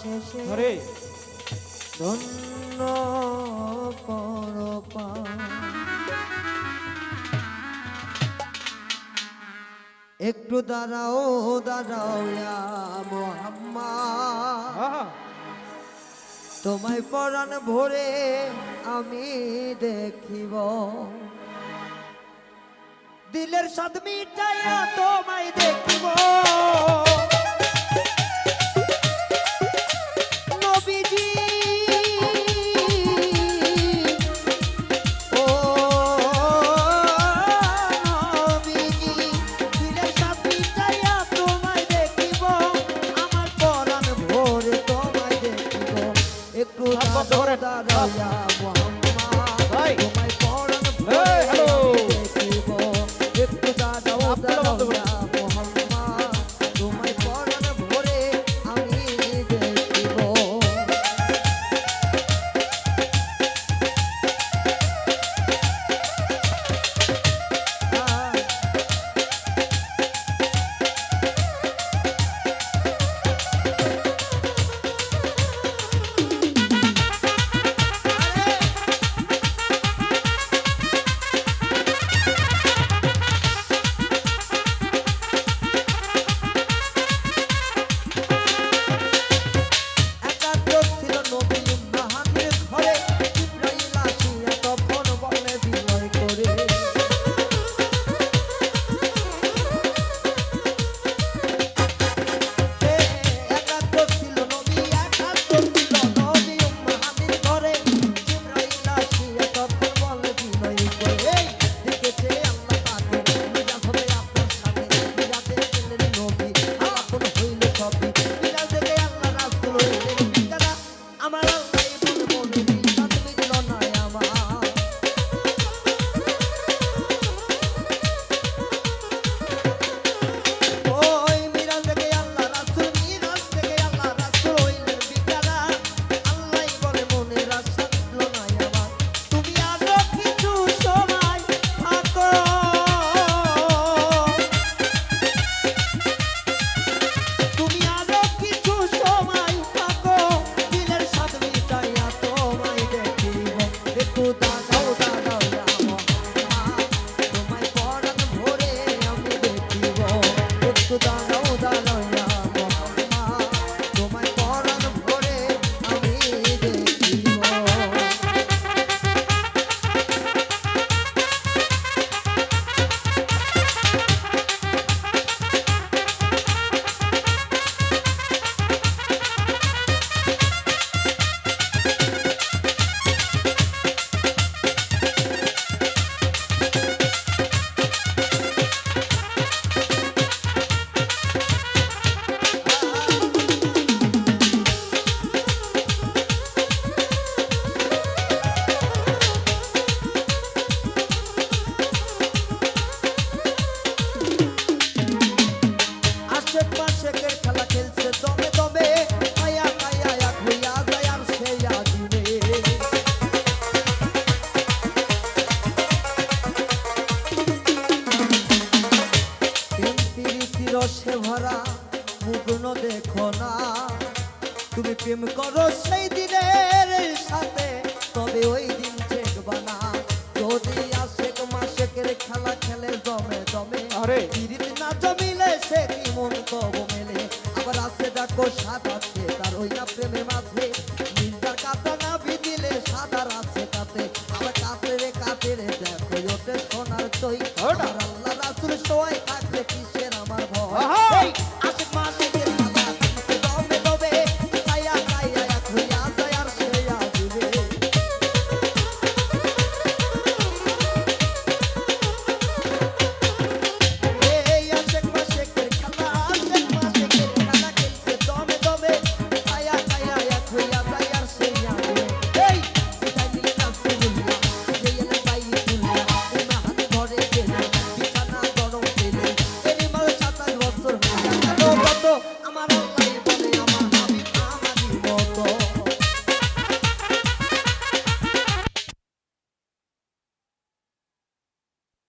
শেষে ধরে। ধন্য একটু দাঁড়াও দাঁড়াও আহা, তোমায় পরাণ ভরে আমি দেখিব। দিলের স্বাদ মিটাইয়া তোমায় দেখিব করেন। দাঁড়াও দাঁড়াইয়া একটু রসে ভরা মুগ্ন দেখো না। তুমি প্রেম করো সেই দিনের সাথে তবে ওই দিন ঠেকবা না। যদি আশেক মাসেকের খেলা খেলে দমে দমে আরে। পিরিত না জমিলে সে কি মন কব মেলে? আবার আসে দেখো সাত আছে তার ওই না প্রেমে মাঝে। নিজার কাঁথা না বিদিলে সাদার আছে তাতে। আবার কাতে রে কাতে রে দেখো ওতে সোনার তৈ হ্যাঁ আল্লাহ রাসুল সবাই থাকলে কিসে হয়